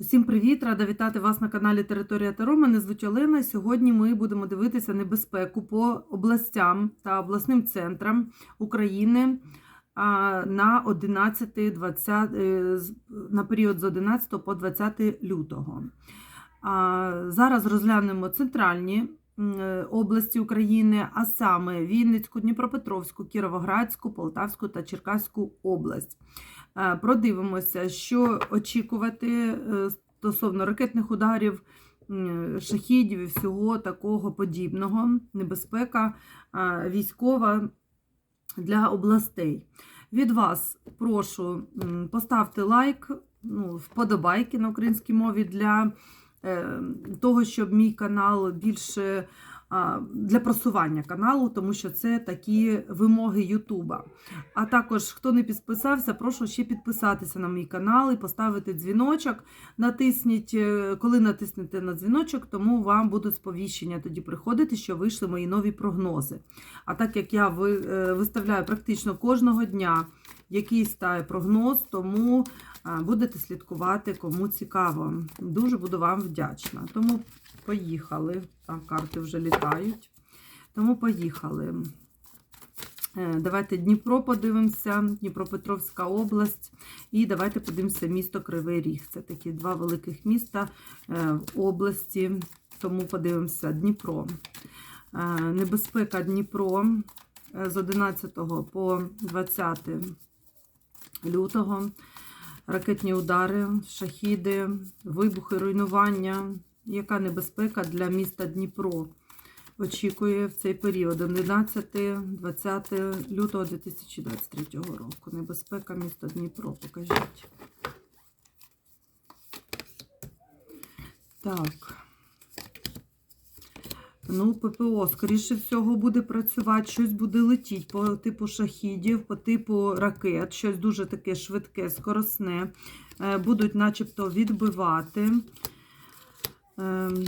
Усім привіт! Рада вітати вас на каналі Територія Таро. Мене звуть Олена. Сьогодні ми будемо дивитися небезпеку по областям та обласним центрам України на 11-20, е, на період з 11 по 20 лютого. Зараз розглянемо центральні е, області України, а саме Вінницьку, Дніпропетровську, Кіровоградську, Полтавську та Черкаську область. Продивимося, що очікувати е, стосовно ракетних ударів, шахідів і всього такого подібного. Небезпека військова для областей. Від вас прошу поставте лайк, ну, вподобайки на українській мові для е, того, щоб мій канал більше для просування каналу, тому що це такі вимоги Ютуба. А також, хто не підписався, прошу ще підписатися на мій канал і поставити дзвіночок. Натисніть, е, коли натиснете на дзвіночок, тому вам будуть сповіщення тоді приходити, що вийшли мої нові прогнози. А так як я е, виставляю практично кожного дня якийсь та прогноз, тому будете слідкувати, кому цікаво. Дуже буду вам вдячна. Тому поїхали. Так, карти вже літають. Тому поїхали. Е, Давайте Дніпро подивимося, Дніпропетровська область. І давайте подивимося місто Кривий Ріг. Це такі два великих міста е, в області. Тому подивимося Дніпро. Е, Небезпека Дніпро з 11 по 20 лютого. Ракетні удари, шахіди, вибухи, руйнування. Яка небезпека для міста Дніпро? очікує в цей період 11-20 лютого 2023 року. Небезпека міста Дніпро. Покажіть. Так. Ну, ППО, скоріше всього, буде працювати, щось буде летіти по типу шахідів, по типу ракет, щось дуже таке швидке, скоросне. Е, Будуть начебто відбивати. Ем,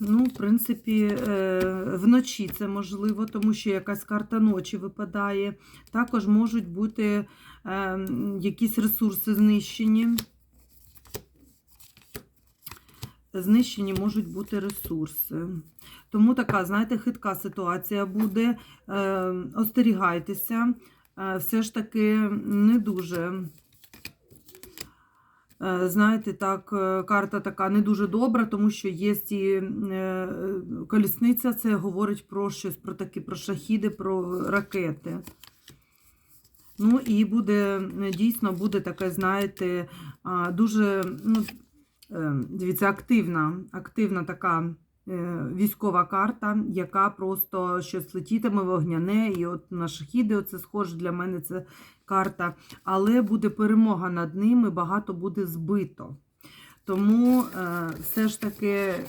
Ну, в принципі, е, вночі це можливо, тому що якась карта ночі випадає. Також можуть бути е, якісь ресурси знищені. Знищені можуть бути ресурси. Тому така, знаєте, хитка ситуація буде. Е, Остерігайтеся. Е, Все ж таки не дуже. Е, Знаєте, так, карта така не дуже добра, тому що є ці колісниця, це говорить про щось, про такі, про шахіди, про ракети. Ну і буде, дійсно, буде таке, знаєте, дуже, ну, дивіться, активна, активна така військова карта, яка просто щось летітиме вогняне, і от на шахіди, оце схоже для мене це карта, але буде перемога над ними, багато буде збито. Тому е, все ж таки е,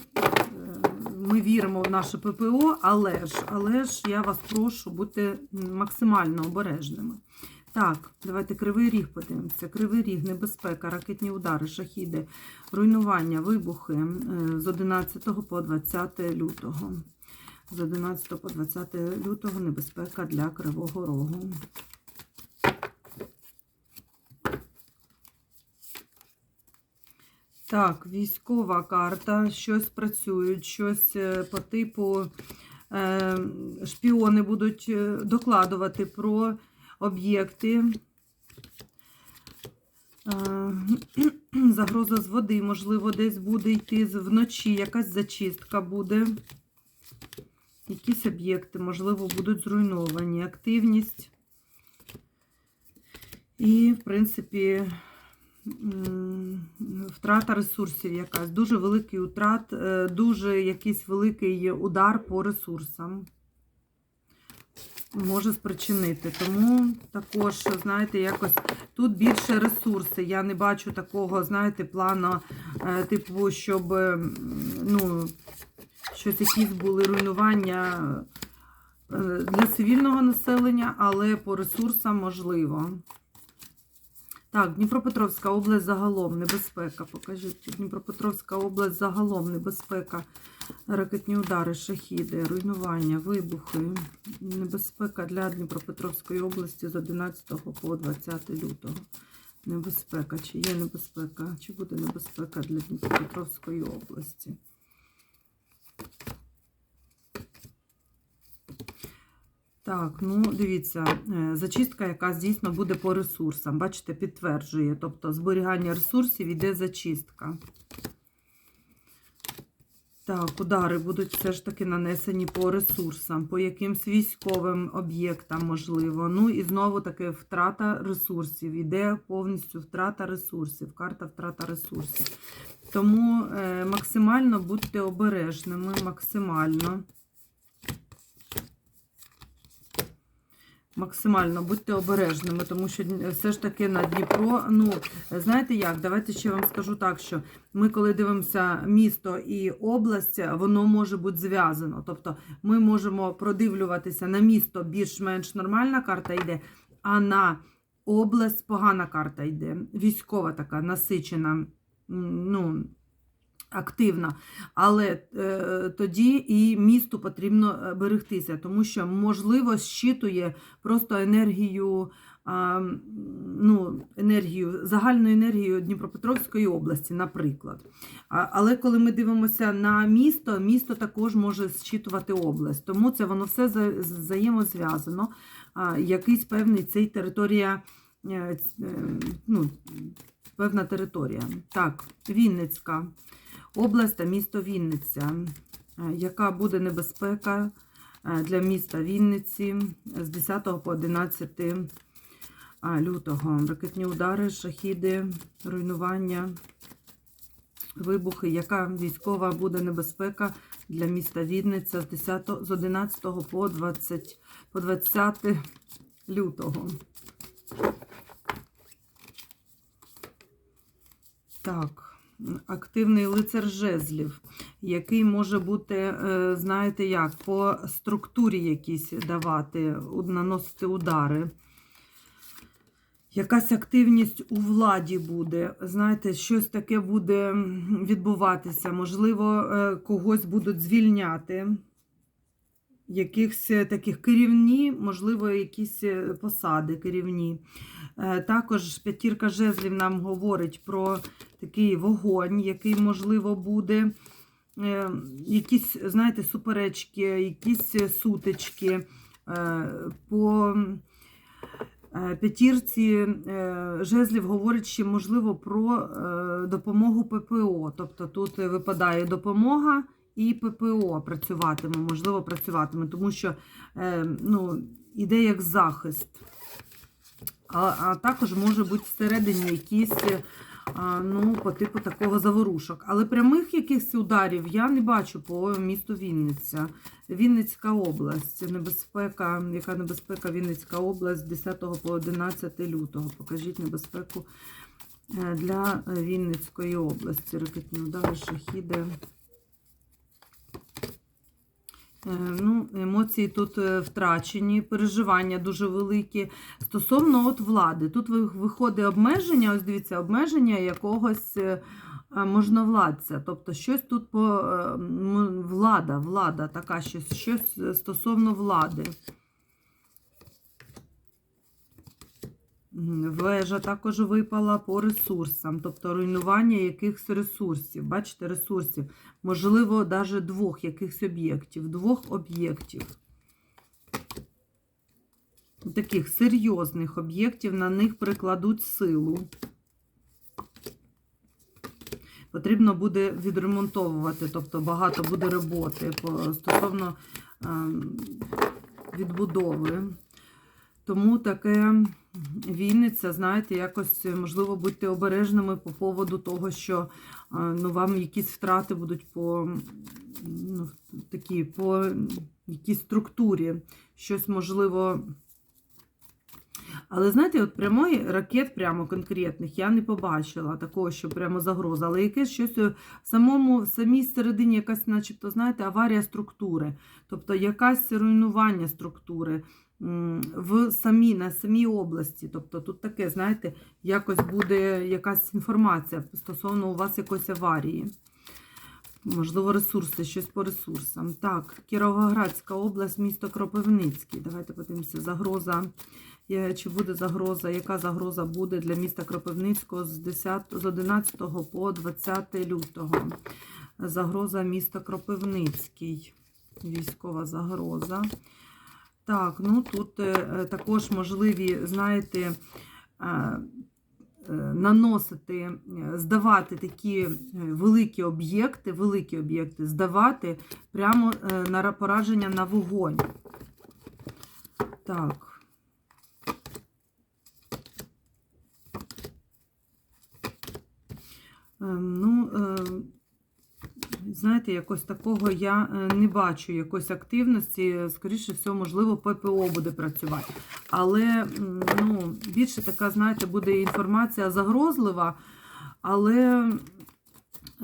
ми віримо в наше ППО, але ж, але ж я вас прошу бути максимально обережними. Так, давайте Кривий Ріг подивимося. Кривий Ріг, небезпека, ракетні удари, шахіди, руйнування, вибухи е, з 11 по 20 лютого. З 11 по 20 лютого небезпека для Кривого Рогу. Так, військова карта, щось працюють, щось е, по типу е, шпіони будуть докладувати про об'єкти. Е, Загроза з води, можливо, десь буде йти вночі, якась зачистка буде. Якісь об'єкти, можливо, будуть зруйновані. Активність. І, в принципі, втрата ресурсів якась. Дуже великий утрат, е, дуже якийсь великий удар по ресурсам може спричинити. Тому також, знаєте, якось тут більше ресурси. Я не бачу такого, знаєте, плану, е, типу, щоб ну, щось якісь були руйнування е, для цивільного населення, але по ресурсам можливо. Так, Дніпропетровська область загалом небезпека. Покажіть, Дніпропетровська область загалом небезпека. Ракетні удари, шахіди, руйнування, вибухи. Небезпека для Дніпропетровської області з 11 по 20 лютого. Небезпека, чи є небезпека, чи буде небезпека для Дніпропетровської області. Так, ну дивіться, е, зачистка, яка дійсно буде по ресурсам. Бачите, підтверджує. Тобто зберігання ресурсів іде зачистка. Так, удари будуть все ж таки нанесені по ресурсам, по якимсь військовим об'єктам, можливо. Ну і знову таки втрата ресурсів. Іде повністю втрата ресурсів. Карта втрата ресурсів. Тому е, максимально будьте обережними, максимально. Максимально будьте обережними, тому що все ж таки на Дніпро. Ну, знаєте як? Давайте ще вам скажу так, що ми, коли дивимося місто і область, воно може бути зв'язано. Тобто ми можемо продивлюватися на місто більш-менш нормальна карта йде, а на область погана карта йде. Військова така насичена. ну, Активна, але е, тоді і місту потрібно берегтися, тому що, можливо, щитує просто енергію, е, ну, енергію, загальну енергію Дніпропетровської області, наприклад. А, але коли ми дивимося на місто, місто також може щитувати область. Тому це воно все за, взаємозв'язано. А, якийсь певний цей територія, е, ну, певна територія. Так, Вінницька. Область та місто Вінниця. Е, Яка буде небезпека е, для міста Вінниці з 10 по 11 лютого? Ракетні удари, шахіди, руйнування, вибухи. Яка військова буде небезпека для міста Вінниця з 10, з 11 по 20, по 20 лютого? Так активний лицар жезлів, який може бути, е, знаєте як, по структурі якісь давати, наносити удари. Якась активність у владі буде. Знаєте, щось таке буде відбуватися. Можливо, е, когось будуть звільняти. Якихось таких керівні, можливо, якісь е, посади керівні. Також п'ятірка жезлів нам говорить про такий вогонь, який, можливо, буде. Е, якісь, знаєте, суперечки, якісь сутички е, по е, п'ятірці жезлів говорить ще, можливо, про допомогу ППО. Тобто тут випадає допомога і ППО працюватиме, можливо, працюватиме, тому що ну, іде як захист. А, а також може бути всередині якісь ну, по типу такого заворушок. Але прямих якихось ударів я не бачу по місту Вінниця. Вінницька область. Небезпека, яка небезпека Вінницька область з 10 по 11 лютого. Покажіть небезпеку е, для Вінницької області. Ракетні удари, шахіди. Е, ну, Емоції тут е, втрачені, переживання дуже великі. Стосовно от влади, тут виходить обмеження, ось дивіться, обмеження якогось е, можновладця. Тобто щось тут по влада, влада така, щось, щось стосовно влади. Вежа також випала по ресурсам, тобто руйнування якихось ресурсів. Бачите, ресурсів. Можливо, навіть двох якихось об'єктів. Двох об'єктів. Таких серйозних об'єктів, на них прикладуть силу. Потрібно буде відремонтовувати, тобто багато буде роботи стосовно ем, відбудови. Тому таке Вінниця, знаєте, якось, можливо, будьте обережними по поводу того, що ну, вам якісь втрати будуть по ну, такі, по якійсь структурі. Щось можливо. Але, знаєте, от прямої ракет, прямо конкретних, я не побачила такого, що прямо загроза. Але якесь щось в самому, в самій середині якась, начебто, знаєте, аварія структури, тобто якась руйнування структури в самій, на самій області. Тобто тут таке, знаєте, якось буде якась інформація стосовно у вас якоїсь аварії. Можливо, ресурси, щось по ресурсам. Так, Кіровоградська область, місто Кропивницький. Давайте подивимося, загроза. Чи буде загроза? Яка загроза буде для міста Кропивницького з 10, з 11 по 20 лютого? Загроза міста Кропивницький. Військова загроза. Так, ну тут е, е, також можливі, знаєте, е, наносити, здавати такі великі об'єкти, великі об'єкти здавати прямо на пораження на вогонь. Так. Е, Ну, знаєте, якось такого я е, не бачу якоїсь активності. Скоріше всього, можливо, ППО буде працювати. Але ну, більше така, знаєте, буде інформація загрозлива, але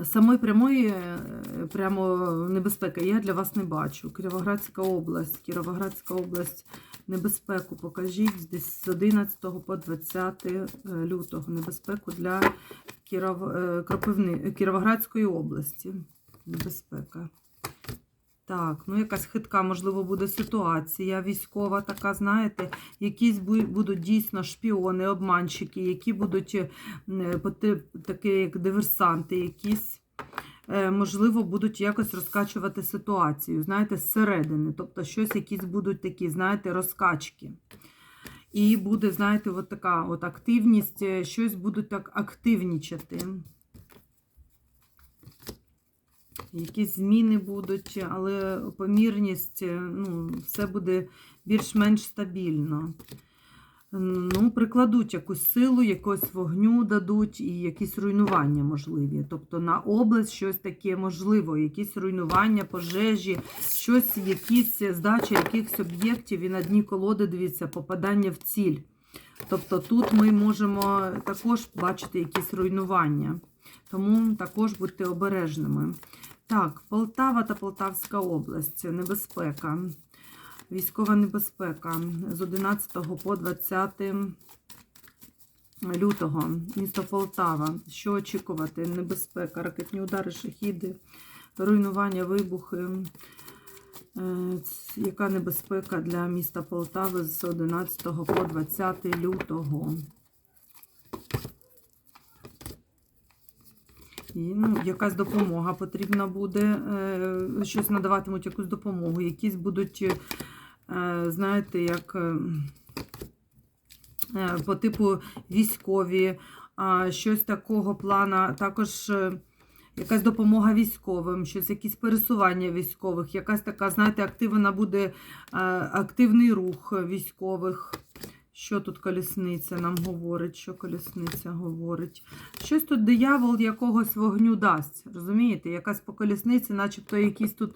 самої прямої е, прямо небезпеки я для вас не бачу. Кіровоградська область, Кіровоградська область. Небезпеку покажіть десь з 11 по 20 лютого. Небезпеку для е. Кіровоградської області. Небезпека. Так, ну якась хитка, можливо, буде ситуація військова така, знаєте, якісь будуть дійсно шпіони, обманщики, які будуть е, такі як диверсанти, якісь, е, можливо, будуть якось розкачувати ситуацію, знаєте, зсередини. Тобто щось якісь будуть такі, знаєте, розкачки. І буде, знаєте, от така от активність, е, щось будуть так активнічати. Якісь зміни будуть, але помірність, е, ну, все буде більш-менш стабільно. Ну, прикладуть якусь силу, якось вогню дадуть і якісь руйнування можливі. Тобто на область щось таке можливо, якісь руйнування, пожежі, щось, якісь здача якихось об'єктів і на дні колоди, дивіться, попадання в ціль. Тобто тут ми можемо також бачити якісь руйнування. Тому також будьте обережними. Так, Полтава та Полтавська область, небезпека. Військова небезпека з 11 по 20 лютого. Місто Полтава. Що очікувати? Небезпека, ракетні удари, шахіди, руйнування, вибухи. Е, Яка небезпека для міста Полтави з 11 по 20 лютого? Ну, якась допомога потрібна буде, е, щось надаватимуть якусь допомогу, якісь будуть, е, знаєте, як е, по типу військові, щось такого плана, також якась допомога військовим, щось, якісь пересування військових, якась така, знаєте, активна буде активний рух військових. Що тут колісниця нам говорить? Що колісниця говорить? Щось тут диявол якогось вогню дасть. Розумієте? Якась по колісниці, начебто якісь тут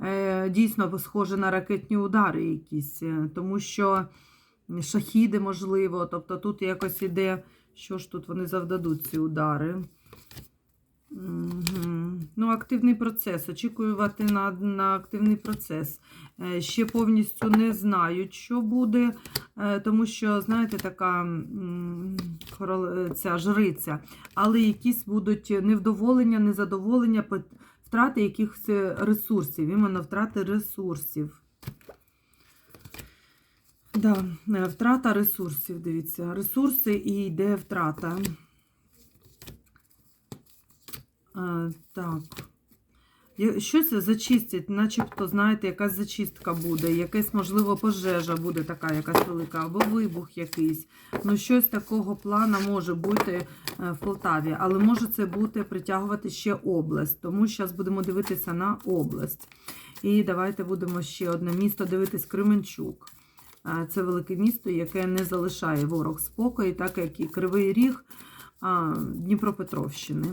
е, дійсно схоже на ракетні удари якісь. е, Тому що шахіди, можливо, тобто тут якось іде, що ж тут вони завдадуть ці удари. Мгм. Ну, активний процес. Очікувати на, на активний процес. Е, Ще повністю не знають, що буде, е, тому що, знаєте, така ця жриця, але якісь будуть невдоволення, незадоволення, втрати якихось ресурсів, іменно втрати ресурсів. Да, е, втрата ресурсів, дивіться, ресурси і йде втрата. Так. Щось зачистять, начебто, знаєте, якась зачистка буде, якась, можливо, пожежа буде така, якась велика, або вибух якийсь. Ну, щось такого плана може бути е, в Полтаві, але може це бути притягувати ще область, тому зараз будемо дивитися на область. І давайте будемо ще одне місто дивитись Кременчук. Це велике місто, яке не залишає ворог спокою, так як і Кривий Ріг Дніпропетровщини.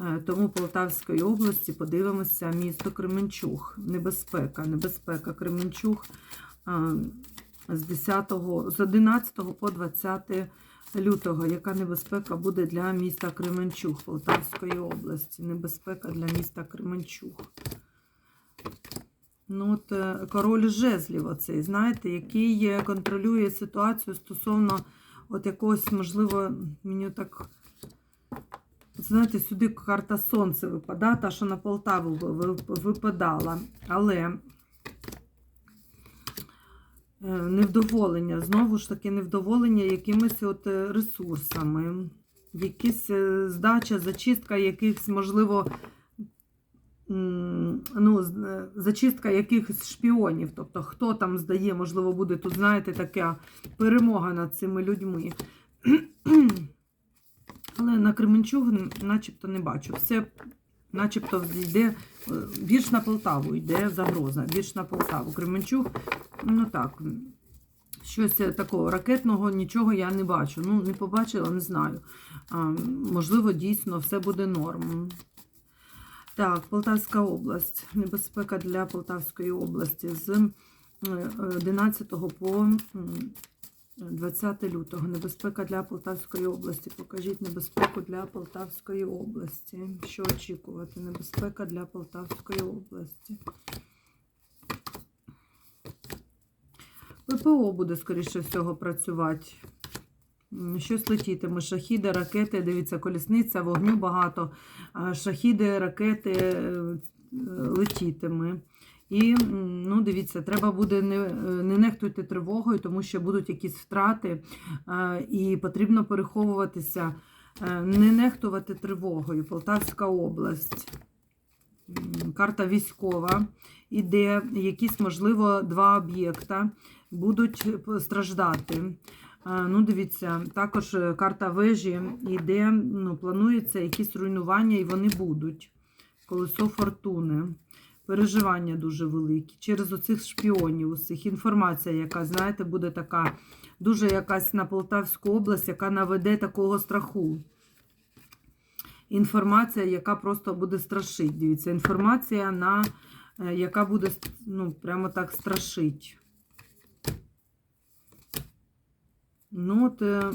Е, Тому Полтавської області подивимося місто Кременчуг. Небезпека, небезпека Кременчуг з 10, з 11 по 20 лютого. Яка небезпека буде для міста Кременчуг Полтавської області? Небезпека для міста Кременчуг. Ну, от е, король жезлів, оцей, знаєте, який е, контролює ситуацію стосовно от якогось, можливо, мені так Знаєте, сюди карта Сонце випадає, та, що на Полтаву ви- ви- випадала. Але е, невдоволення, знову ж таки, невдоволення якимись от е, ресурсами, якісь е, здача, зачистка якихось, можливо, ну, зачистка якихось шпіонів. Тобто, хто там здає, можливо, буде тут, знаєте, така перемога над цими людьми. Кременчуг начебто не бачу. Все начебто йде е, більш на Полтаву йде загроза, більш на Полтаву. Кременчуг, ну так, щось е, такого ракетного, нічого я не бачу. Ну, не побачила, не знаю. А, можливо, дійсно все буде норм. Так, Полтавська область. Небезпека для Полтавської області з е, 11 по 20 лютого. Небезпека для Полтавської області. Покажіть небезпеку для Полтавської області. Що очікувати? Небезпека для Полтавської області. ППО буде, скоріше всього, працювати. Щось летітиме. Шахіди, ракети, дивіться, колісниця, вогню багато. Шахіди, ракети е, е, летітиме. І, ну, дивіться, треба буде не, е, не нехтуйте тривогою, тому що будуть якісь втрати, е, і потрібно переховуватися, е, не нехтувати тривогою. Полтавська область. Карта військова. Іде якісь, можливо, два об'єкта будуть страждати. Ну, дивіться, також карта вежі іде, ну, планується якісь руйнування, і вони будуть. Колесо фортуни. Переживання дуже великі. Через оцих шпіонів, усіх інформація, яка, знаєте, буде така, дуже якась на Полтавську область, яка наведе такого страху. Інформація, яка просто буде страшить. Дивіться, інформація, на, е, яка буде ну, прямо так страшить. Ну, от, е,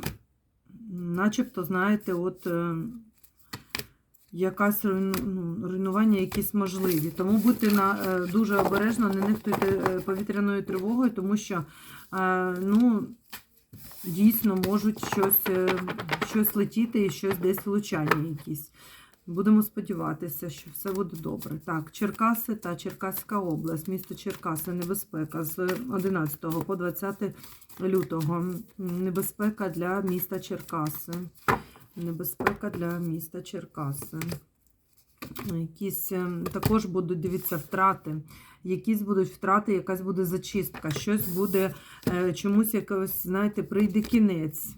начебто, знаєте, от е, якась ну, руйнування якісь можливі. Тому будьте на, е, дуже обережно, не нехтуйте е, повітряною тривогою, тому що е, ну, дійсно можуть щось, щось летіти і щось десь влучання якісь. Будемо сподіватися, що все буде добре. Так, Черкаси та Черкаська область, місто Черкаси, небезпека з 11 по 20 лютого. Небезпека для міста Черкаси. Небезпека для міста Черкаси. Якісь е, також будуть, дивіться, втрати. Якісь будуть втрати, якась буде зачистка, щось буде е, чомусь якось, знаєте, прийде кінець,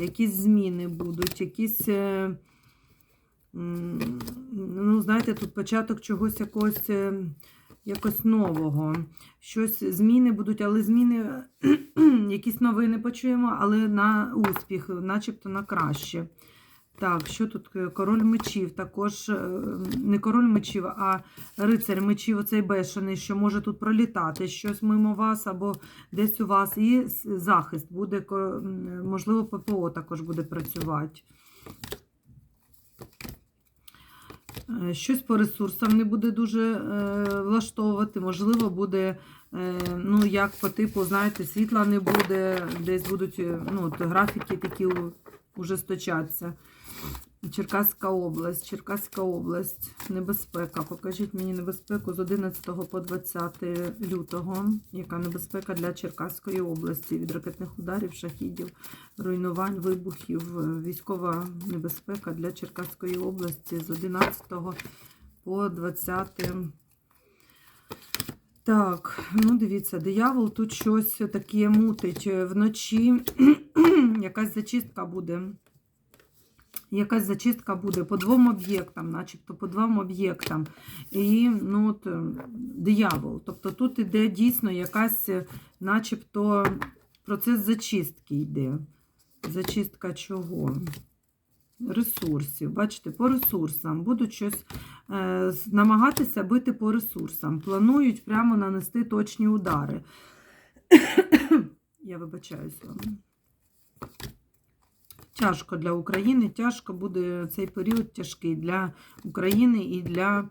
якісь зміни будуть, якісь. е, Ну, знаєте, тут початок чогось якогось якось нового. Щось зміни будуть, але зміни, якісь новини почуємо, але на успіх, начебто на краще. Так, що тут? Король мечів, також е, не король мечів, а рицар мечів, оцей бешений, що може тут пролітати щось мимо вас або десь у вас. І захист буде, можливо, ППО також буде працювати. Е, Щось по ресурсам не буде дуже е, влаштовувати. Можливо, буде, е, ну, як по типу, знаєте, світла не буде, десь будуть е, ну, графіки такі уже сточаться. Черкаська область, Черкаська область, небезпека. Покажіть мені небезпеку з 11 по 20 лютого. Яка небезпека для Черкаської області від ракетних ударів, шахідів, руйнувань, вибухів, військова небезпека для Черкаської області з 11 по 20. Так, ну дивіться, диявол тут щось таке мутить вночі. якась зачистка буде. Якась зачистка буде по двом об'єктам, начебто по двом об'єктам. І ну, от, е, диявол. Тобто тут іде дійсно якась, е, начебто, процес зачистки йде. Зачистка чого? Ресурсів. Бачите, по ресурсам. Будуть щось е, намагатися бити по ресурсам. Планують прямо нанести точні удари. Я вибачаюсь вам. Тяжко для України, тяжко буде цей період тяжкий для України і для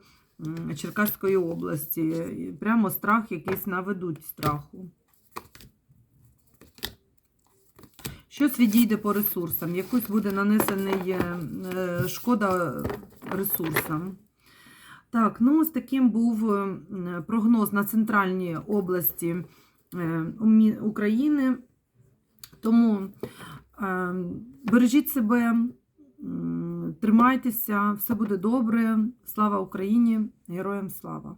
Черкаської області. Прямо страх якийсь наведуть страху. Щось відійде по ресурсам, якось буде нанесений е, е, шкода ресурсам. Так, ну ось таким був е, прогноз на центральній області України. Тому бережіть себе, тримайтеся, все буде добре. Слава Україні! Героям слава!